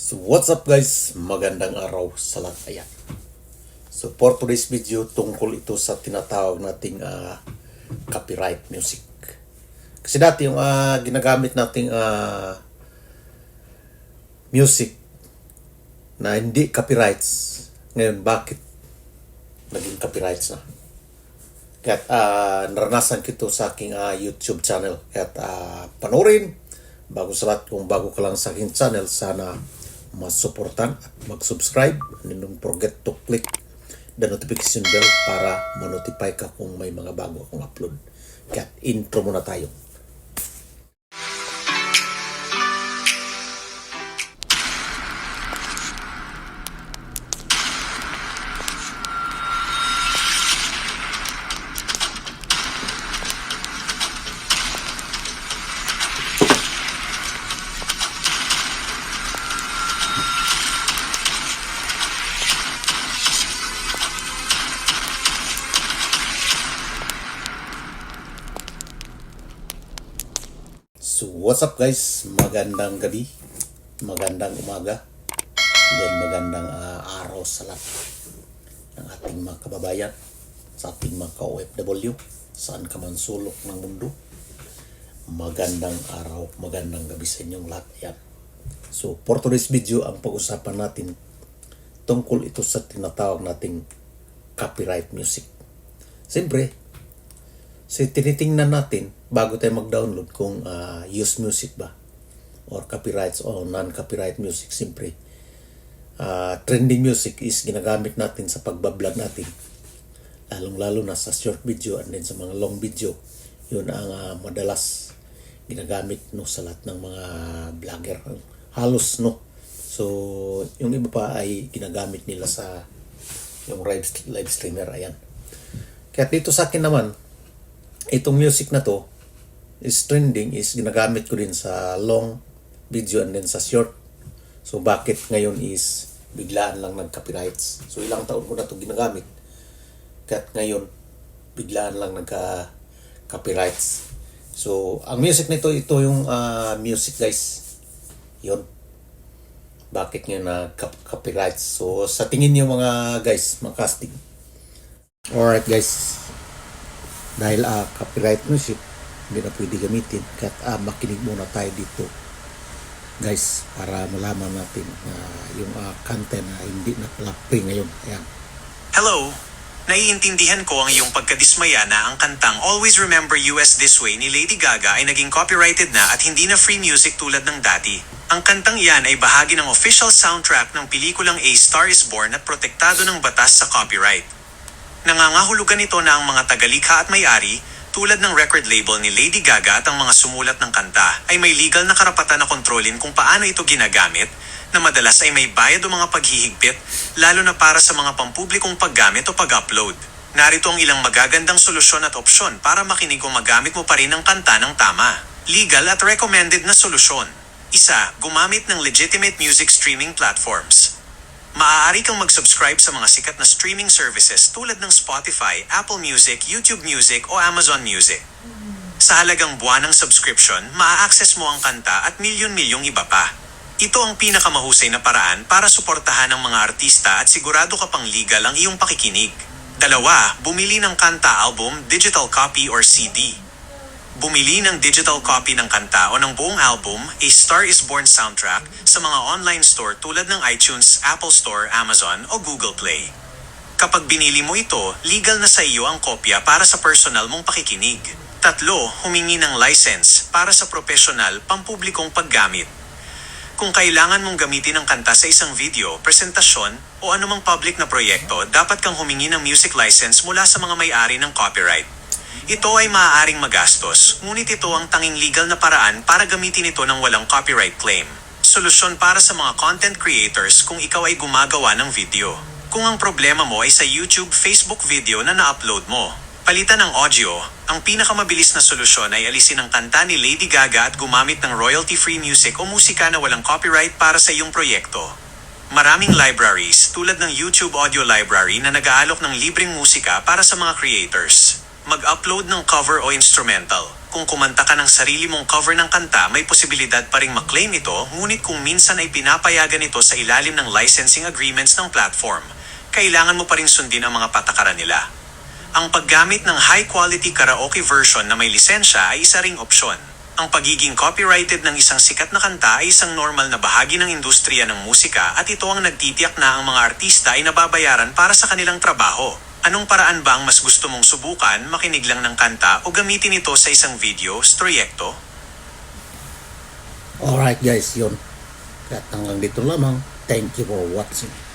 So what's up guys? Magandang araw sa lahat. Ayan. So for today's video, tungkol ito sa tinatawag nating ah, copyright music. Kasi dati yung ah, ginagamit nating ah, music na hindi copyrights, ngayon bakit naging copyrights na? Kaya ah, naranasan kito sa aking ah, YouTube channel. Kaya ah, panoorin, bago sa lahat, kung bago ka lang sa aking channel, sana masuportan at mag-subscribe. And don't forget to click the notification bell para ma-notify ka kung may mga bago akong upload. Kaya intro muna tayo. What's up guys? Magandang gabi, magandang umaga, then magandang ah, araw sa lahat ng ating mga kababayan, sa ating mga ka-OFW, saan ka man sulok ng mundo. Magandang araw, magandang gabi sa inyong lahat. Ayan. So for today's video, ang pag-usapan natin tungkol ito sa tinatawag nating copyright music. Siyempre, So tinitingnan natin bago tayo mag-download kung ah, use music ba or copyrights o non-copyright music simpre. Ah, trending music is ginagamit natin sa pagbablog natin. Lalong-lalo na sa short video and then sa mga long video. Yun ang ah, madalas ginagamit no sa lahat ng mga vlogger. Halos no. So yung iba pa ay ginagamit nila sa yung live, live streamer ayan. Kaya dito sa akin naman, itong music na to is trending is ginagamit ko din sa long video and then sa short. So bakit ngayon is biglaan lang nag-copyrights. So ilang taon ko na to ginagamit. Kahit ngayon biglaan lang nagka-copyrights. So ang music nito ito yung ah, music guys. Yon. Bakit ngayon na copyrights? So sa tingin niyo mga guys, mga casting. Alright guys, dahil ah, copyright music hindi na pwede gamitin kaya ah, makinig muna tayo dito guys para malaman natin na yung ah, content na hindi na pala free ngayon ayan Hello! Naiintindihan ko ang iyong pagkadismaya na ang kantang Always Remember US This Way ni Lady Gaga ay naging copyrighted na at hindi na free music tulad ng dati. Ang kantang iyan ay bahagi ng official soundtrack ng pelikulang A Star Is Born at protektado ng batas sa copyright. Nangangahulugan ito na ang mga tagalikha at may-ari, tulad ng record label ni Lady Gaga at ang mga sumulat ng kanta, ay may legal na karapatan na kontrolin kung paano ito ginagamit, na madalas ay may bayad o mga paghihigpit, lalo na para sa mga pampublikong paggamit o pag-upload. Narito ang ilang magagandang solusyon at opsyon para makinig o magamit mo pa rin ang kanta ng tama. Legal at recommended na solusyon. Isa, gumamit ng legitimate music streaming platforms. Maaari kang mag-subscribe sa mga sikat na streaming services tulad ng Spotify, Apple Music, YouTube Music o Amazon Music. Sa halagang buwan ng subscription, maa-access mo ang kanta at milyon-milyong iba pa. Ito ang pinakamahusay na paraan para suportahan ang mga artista at sigurado ka pang legal ang iyong pakikinig. Dalawa, bumili ng kanta album, digital copy or CD. Bumili ng digital copy ng kanta o ng buong album, A Star Is Born soundtrack, sa mga online store tulad ng iTunes, Apple Store, Amazon o Google Play. Kapag binili mo ito, legal na sa iyo ang kopya para sa personal mong pakikinig. Tatlo, humingi ng license para sa profesional, pampublikong paggamit. Kung kailangan mong gamitin ang kanta sa isang video, presentasyon, o anumang public na proyekto, dapat kang humingi ng music license mula sa mga may-ari ng copyright. Ito ay maaaring magastos, ngunit ito ang tanging legal na paraan para gamitin ito ng walang copyright claim. Solusyon para sa mga content creators kung ikaw ay gumagawa ng video. Kung ang problema mo ay sa YouTube, Facebook video na na-upload mo. Palitan ng audio, ang pinakamabilis na solusyon ay alisin ang kanta ni Lady Gaga at gumamit ng royalty-free music o musika na walang copyright para sa iyong proyekto. Maraming libraries tulad ng YouTube Audio Library na nag-aalok ng libreng musika para sa mga creators. Mag-upload ng cover o instrumental. Kung kumanta ka ng sarili mong cover ng kanta, may posibilidad pa ring maklaim ito, ngunit kung minsan ay pinapayagan ito sa ilalim ng licensing agreements ng platform, kailangan mo pa rin sundin ang mga patakaran nila. Ang paggamit ng high-quality karaoke version na may lisensya ay isa ring opsyon. Ang pagiging copyrighted ng isang sikat na kanta ay isang normal na bahagi ng industriya ng musika at ito ang nagtitiyak na ang mga artista ay nababayaran para sa kanilang trabaho. Anong paraan ba ang mas gusto mong subukan, makinig lang ng kanta o gamitin ito sa isang video, storyekto? Alright guys, yun. Kaya hanggang dito lamang. Thank you for watching.